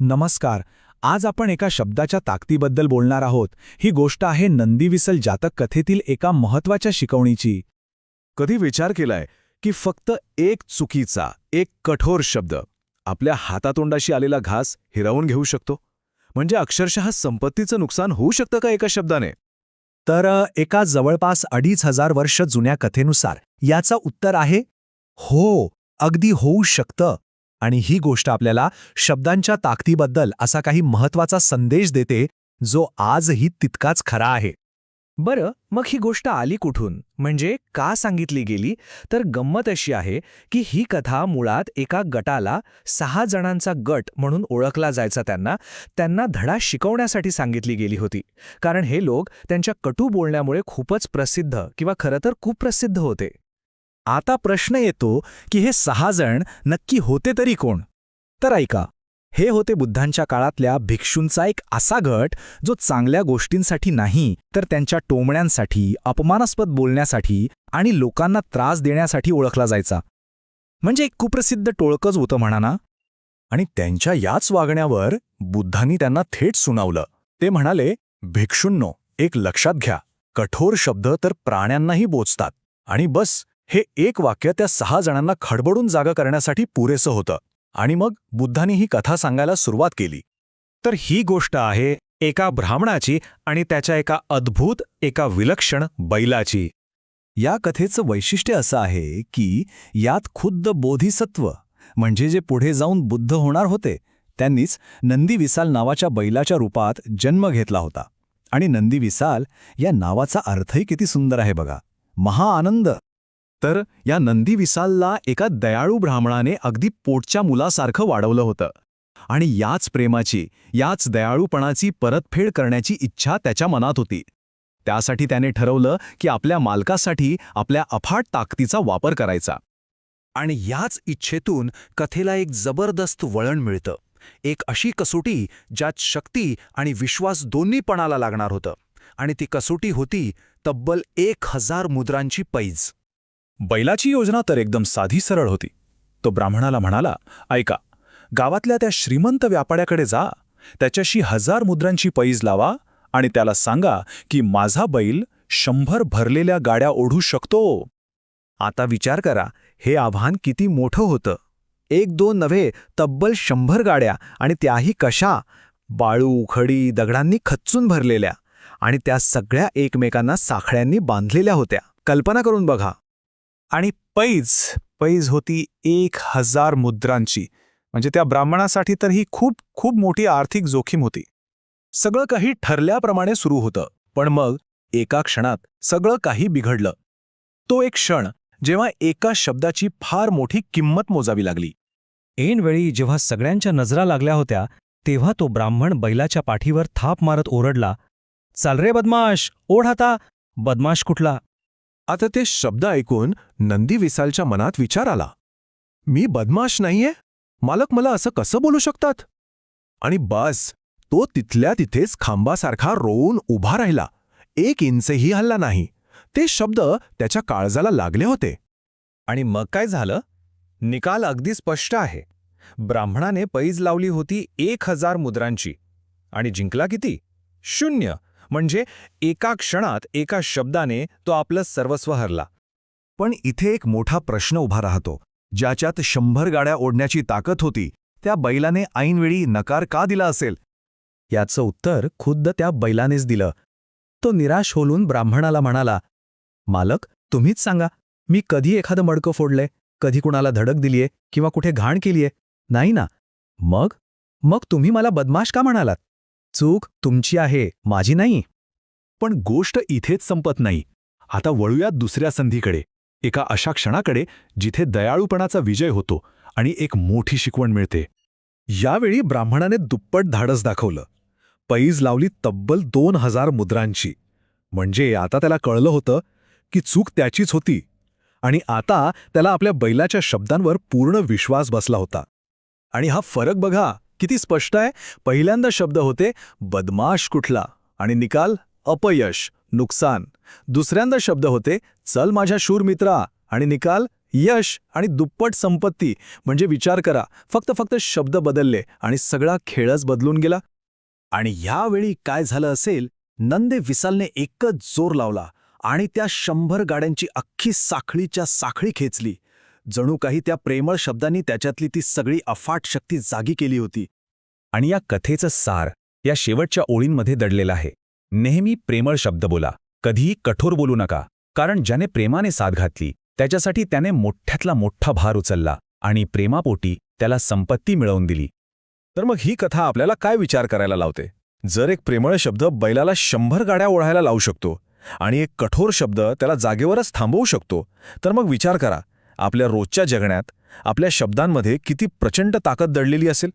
नमस्कार. आज आपण एका शब्दाच्या ताकदीबद्दल बोलणार आहोत. ही गोष्ट आहे नंदीविसल जातक कथेतील एका महत्त्वाच्या शिकवणीची. कधी विचार केलाय की फक्त एक चुकीचा एक कठोर शब्द आपल्या हातातोंडाशी आलेला घास हिरावून घेऊ शकतो? म्हणजे अक्षरशः संपत्तीचं नुकसान होऊ शकतं का एका शब्दाने? तर एका जवळपास अडीच हजार वर्ष जुन्या कथेनुसार याचं उत्तर आहे हो अगदी होऊ शकतं. आणि ही गोष्ट आपल्याला शब्दांच्या ताकदीबद्दल असा काही महत्त्वाचा संदेश देते जो आजही तितकाच खरा आहे. बरं मग ही गोष्ट आली कुठून? म्हणजे का सांगितली गेली? तर गंमत अशी आहे की ही कथा मुळात एका गटाला सहा जणांचा गट म्हणून ओळखला जायचा त्यांना त्यांना धडा शिकवण्यासाठी सांगितली गेली होती. कारण हे लोक त्यांच्या कटू बोलण्यामुळे खूपच प्रसिद्ध किंवा खरं तर कुप्रसिद्ध होते. आता प्रश्न येतो की हे सहाजण नक्की होते तरी कोण? तर ऐका हे होते बुद्धांच्या काळातल्या भिक्षूंचा एक असा गट जो चांगल्या गोष्टींसाठी नाही तर त्यांच्या टोमण्यांसाठी अपमानास्पद बोलण्यासाठी आणि लोकांना त्रास देण्यासाठी ओळखला जायचा. म्हणजे एक कुप्रसिद्ध टोळकच होतं म्हणा ना आणि त्यांच्या याच वागण्यावर बुद्धांनी त्यांना थेट सुनावलं. ते म्हणाले भिक्षूंनो एक लक्षात घ्या. कठोर शब्द तर प्राण्यांनाही बोचतात. आणि बस हे एक वाक्य त्या सहा जणांना खडबडून जागा करण्यासाठी पुरेसं होतं. आणि मग बुद्धांनी ही कथा सांगायला सुरुवात केली. तर ही गोष्ट आहे एका ब्राह्मणाची आणि त्याच्या एका अद्भुत एका विलक्षण बैलाची. या कथेचं वैशिष्ट्य असं आहे की यात खुद्द बोधिसत्व म्हणजे जे पुढे जाऊन बुद्ध होणार होते त्यांनीच नंदी विसाल नावाच्या बैलाच्या रूपात जन्म घेतला होता. आणि नंदी विसाल या नावाचा अर्थही किती सुंदर आहे बघा. महाआनंद तर या नंदी विसालला एका दयाळू ब्राह्मणाने अगदी पोटच्या मुलासारखं वाढवलं होतं. आणि याच प्रेमाची याच दयाळूपणाची परतफेड करण्याची इच्छा त्याच्या मनात होती. त्यासाठी त्याने ठरवलं की आपल्या मालकासाठी आपल्या अफाट ताकदीचा वापर करायचा. आणि याच इच्छेतून कथेला एक जबरदस्त वळण मिळतं. एक अशी कसोटी ज्यात शक्ती आणि विश्वास दोन्हीपणाला लागणार होतं. आणि ती कसोटी होती तब्बल एक हजार मुद्रांची पैज. बैलाची योजना तर एकदम साधी सरळ होती. तो ब्राह्मणाला म्हणाला ऐका गावातल्या त्या श्रीमंत व्यापाऱ्याकडे जा त्याच्याशी हजार मुद्रांची पैज लावा आणि त्याला सांगा की माझा बैल शंभर भरलेल्या गाड्या ओढू शकतो. आता विचार करा हे आव्हान किती मोठं होतं. एक दोन नव्हे तब्बल शंभर गाड्या आणि त्याही कशा. बाळू खडी दगडांनी खच्चून भरलेल्या आणि त्या सगळ्या एकमेकांना साखळ्यांनी बांधलेल्या होत्या. कल्पना करून बघा. आणि पैज पैज होती एक हजार मुद्रांची. म्हणजे त्या ब्राह्मणासाठी तर ही खूप खूप मोठी आर्थिक जोखीम होती. सगळं काही ठरल्याप्रमाणे सुरू होतं. पण मग एका क्षणात सगळं काही बिघडलं. तो एक क्षण जेव्हा एका शब्दाची फार मोठी किंमत मोजावी लागली. ऐनवेळी जेव्हा सगळ्यांच्या नजरा लागल्या होत्या तेव्हा तो ब्राह्मण बैलाच्या पाठीवर थाप मारत ओरडला चाल रे बदमाश ओढ आता. बदमाश कुठला? आता ते शब्द ऐकून नंदी विसालच्या मनात विचार आला. मी बदमाश नाहीये? मालक मला असं कसं बोलू शकतात? आणि बस तो तिथल्या तिथेच खांबासारखा रोवून उभा राहिला. एक इंचही हल्ला नाही. ते शब्द त्याच्या काळजाला लागले होते. आणि मग काय झालं? निकाल अगदी स्पष्ट आहे. ब्राह्मणाने पैज लावली होती एक हजार मुद्रांची. आणि जिंकला किती? शून्य. म्हणजे एका क्षणात एका शब्दाने तो आपलं सर्वस्व हरला. पण इथे एक मोठा प्रश्न उभा राहतो. ज्याच्यात शंभर गाड्या ओढण्याची ताकद होती त्या बैलाने ऐनवेळी नकार का दिला असेल? याचं उत्तर खुद्द त्या बैलानेच दिलं. तो निराश होलून ब्राह्मणाला म्हणाला मालक तुम्हीच सांगा मी कधी एखादं मडकं फोडलंय? कधी कुणाला धडक दिलीये किंवा कुठे घाण केलीये? नाही ना. मग? मग तुम्ही मला बदमाश का म्हणालात? चूक तुमची आहे माझी नाही. पण गोष्ट इथेच संपत नाही. आता वळूयात दुसऱ्या संधीकडे. एका अशा क्षणाकडे जिथे दयाळूपणाचा विजय होतो आणि एक मोठी शिकवण मिळते. यावेळी ब्राह्मणाने दुप्पट धाडस दाखवलं. पैज लावली तब्बल दोन हजार मुद्रांची. म्हणजे आता त्याला कळलं होतं की चूक त्याचीच होती. आणि आता त्याला आपल्या बैलाच्या शब्दांवर पूर्ण विश्वास बसला होता. आणि हा फरक बघा. किती स्पष्ट आहे? पहिल्यांदा शब्द होते बदमाश कुठला? आणि निकाल अपयश नुकसान. दुसऱ्यांदा शब्द होते चल माझ्या शूर मित्रा. आणि निकाल यश आणि दुप्पट संपत्ती. म्हणजे विचार करा फक्त फक्त शब्द बदलले आणि सगळा खेळच बदलून गेला. आणि यावेळी काय झालं असेल नंदे विसालने एकच जोर लावला आणि त्या शंभर गाड्यांची अख्खी साखळीच्या साखळी खेचली. जणू काही त्या प्रेमळ शब्दांनी त्याच्यातली ती सगळी अफाट शक्ती जागी केली होती. आणि या कथेचं सार या शेवटच्या ओळींमध्ये दडलेलं आहे. नेहमी प्रेमळ शब्द बोला. कधीही कठोर बोलू नका. कारण ज्याने प्रेमाने साथ घातली त्याच्यासाठी त्याने मोठ्यातला मोठा भार उचलला आणि प्रेमापोटी त्याला संपत्ती मिळवून दिली. तर मग ही कथा आपल्याला काय विचार करायला लावते? जर एक प्रेमळ शब्द बैलाला शंभर गाड्या ओढायला लावू शकतो आणि एक कठोर शब्द त्याला जागेवरच थांबवू शकतो तर मग विचार करा आपल्या रोजच्या जगण्यात आपल्या शब्दांमध्ये किती प्रचंड ताकद दडलेली असेल?